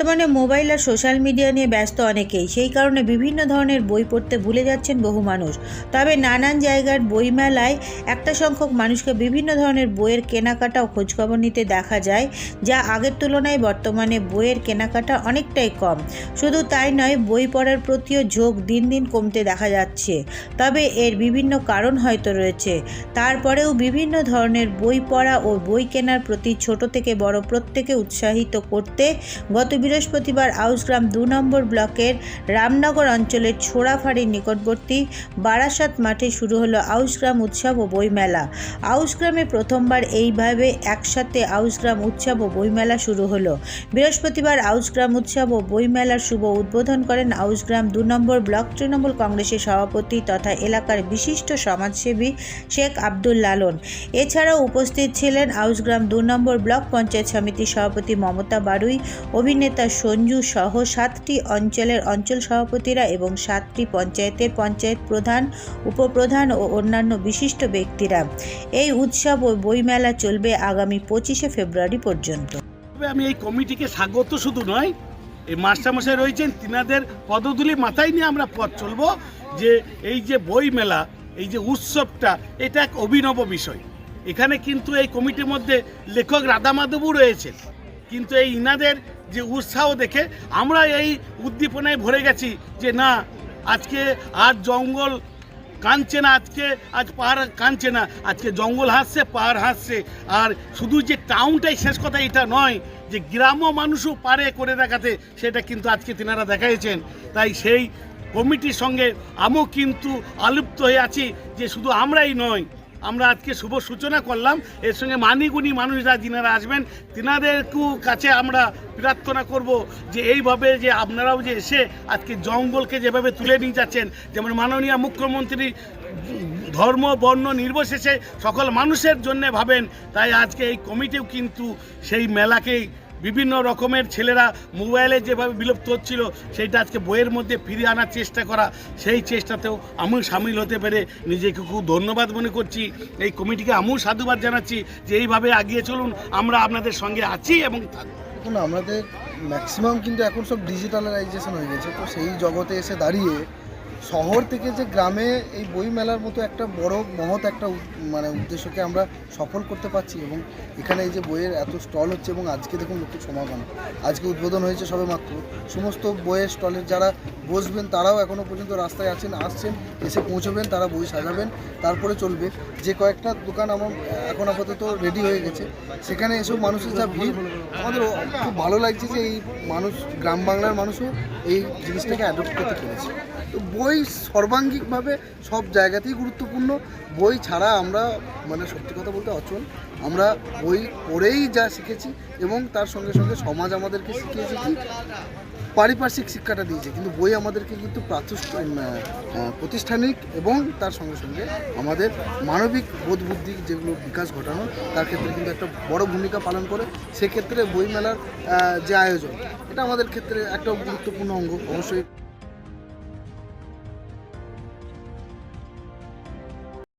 বর্তমানে মোবাইল আর social media নিয়ে ব্যস্ত অনেকেই। সেই কারণে বিভিন্ন ধরনের বই পড়তে ভুলে যাচ্ছেন বহু মানুষ। তবে নানান জায়গার বইমেলায় একটা সংখ্যক মানুষকে বিভিন্ন ধরনের বইয়ের কেনাকাটা ও খোঁজখবর নিতে দেখা যায়, যা আগের তুলনায় বর্তমানে বইয়ের কেনাকাটা অনেকটাই কম। শুধু তাই নয়, বই পড়ার প্রতিও ঝোঁক দিন দিন কমতে দেখা যাচ্ছে। তবে এর বিভিন্ন কারণ হয়তো রয়েছে। তারপরেও বিভিন্ন ধরনের বই পড়া ও বই কেনার প্রতি ছোট থেকে বড় প্রত্যেকে উৎসাহিত করতে গত বৃহস্পতিবার আউসগ্রাম দু নম্বর ব্লকের রামনগর অঞ্চলের ছোড়াফাড়ির নিকটবর্তী বারাসাত মাঠে শুরু হলো আউসগ্রাম উৎসব ও বইমেলা। আউসগ্রামে প্রথমবার এইভাবে একসাথে আউসগ্রাম উৎসব ও বইমেলা শুরু হলো। বৃহস্পতিবার আউসগ্রাম উৎসব ও বইমেলার শুভ উদ্বোধন করেন আউসগ্রাম দু নম্বর ব্লক তৃণমূল কংগ্রেসের সভাপতি তথা এলাকার বিশিষ্ট সমাজসেবী শেখ আব্দুল লালন। এছাড়াও উপস্থিত ছিলেন আউসগ্রাম দু নম্বর ব্লক পঞ্চায়েত সমিতির সভাপতি মমতা বারুই, অভিনেতা সঞ্জু সহ সাতটি অঞ্চলের অঞ্চল সভাপতিরা এবং সাতটি পঞ্চায়েতের পঞ্চায়েত প্রধান, উপপ্রধান ও অন্যান্য বিশিষ্ট ব্যক্তিরা। এই উৎসব ও বইমেলা চলবে আগামী পঁচিশে ফেব্রুয়ারি পর্যন্ত। আমি এই কমিটিকে স্বাগত শুধু নয়, এই মাস্টারমশাই রয়েছেন, তিনাদের পদধূলি মাথায় নিয়ে আমরা পথ চলবো যে এই যে বই মেলা এই যে উৎসবটা, এটা এক অভিনব বিষয়। এখানে কিন্তু এই কমিটির মধ্যে লেখক রাধা মাধবও রয়েছেন, কিন্তু এই ইনাদের যে উৎসাহ দেখে আমরা এই উদ্দীপনায় ভরে গেছি যে না, আজকে আর জঙ্গল কাঁদছে না, আজকে আজ পাহাড় কাঁদছে না, আজকে জঙ্গল হাসছে, পাহাড় হাসছে। আর শুধু যে টাউনটাই শেষ কথা এটা নয়, যে গ্রাম্য মানুষও পারে করে দেখাতে, সেটা কিন্তু আজকে তিনারা দেখাইছেন। তাই সেই কমিটির সঙ্গে আমিও কিন্তু আলুপ্ত হয়ে আছি যে শুধু আমরাই নয় আমরা আজকে শুভ সূচনা করলাম। এর সঙ্গে মানিগুণী মানুষরা যিনারা আসবেন তিনাদেরকেও কাছে আমরা প্রার্থনা করব যে এইভাবে যে আপনারাও যে এসে আজকে জঙ্গলকে যেভাবে তুলে নিয়ে যাচ্ছেন, যেমন মাননীয় মুখ্যমন্ত্রী ধর্ম, বর্ণ নির্বিশেষে সকল মানুষের জন্য ভাবেন, তাই আজকে এই কমিটিও কিন্তু সেই মেলাকেই বিভিন্ন রকমের ছেলেরা মোবাইলে যেভাবে বিলুপ্ত হচ্ছিল, সেইটা আজকে বইয়ের মধ্যে ফিরিয়ে আনার চেষ্টা করা, সেই চেষ্টাতেও আমিও সামিল হতে পেরে নিজেকে খুব ধন্যবাদ মনে করছি। এই কমিটিকে আমিও সাধুবাদ জানাচ্ছি যে এইভাবে এগিয়ে চলুন, আমরা আপনাদের সঙ্গে আছি এবং আমাদের ম্যাক্সিমাম কিন্তু এখন সব ডিজিটালাইজেশন হয়ে গেছে, তো সেই জগতে এসে দাঁড়িয়ে শহর থেকে যে গ্রামে এই বই মেলার মতো একটা বড় মহৎ একটা মানে উদ্দেশ্যকে আমরা সফল করতে পারছি এবং এখানে এই যে বইয়ের এত স্টল হচ্ছে এবং আজকে দেখুন নতুন সমাগম। আজকে উদ্বোধন হয়েছে সবে মাত্র সমস্ত বইয়ের স্টলের যারা বসবেন, তারাও এখনও পর্যন্ত রাস্তায় আছেন, আসছেন, এসে পৌঁছবেন, তারা বই সাজাবেন, তারপরে চলবে। যে কয়েকটা দোকান আমার এখন আপাতত রেডি হয়ে গেছে। সেখানে এসব মানুষের যা ভিড় আমাদের খুব ভালো লাগছে যে এই মানুষ, গ্রাম বাংলার মানুষও এই জিনিসটাকে অ্যাডপ্ট করতে পেরেছে। তো বই সর্বাঙ্গিকভাবে সব জায়গাতেই গুরুত্বপূর্ণ। বই ছাড়া আমরা মানে সত্যি কথা বলতে অচল। আমরা বই পড়েই যা শিখেছি এবং তার সঙ্গে সঙ্গে সমাজ আমাদেরকে শিখিয়েছে কি, পারিপার্শ্বিক শিক্ষাটা দিয়েছে। কিন্তু বই আমাদেরকে কিন্তু প্রতিষ্ঠানিক এবং তার সঙ্গে সঙ্গে আমাদের মানবিক বোধ বুদ্ধি যেগুলো বিকাশ ঘটানো, তার ক্ষেত্রে কিন্তু একটা বড় ভূমিকা পালন করে। সেক্ষেত্রে বইমেলার যে আয়োজন, এটা আমাদের ক্ষেত্রে একটা গুরুত্বপূর্ণ অঙ্গ। অবশ্যই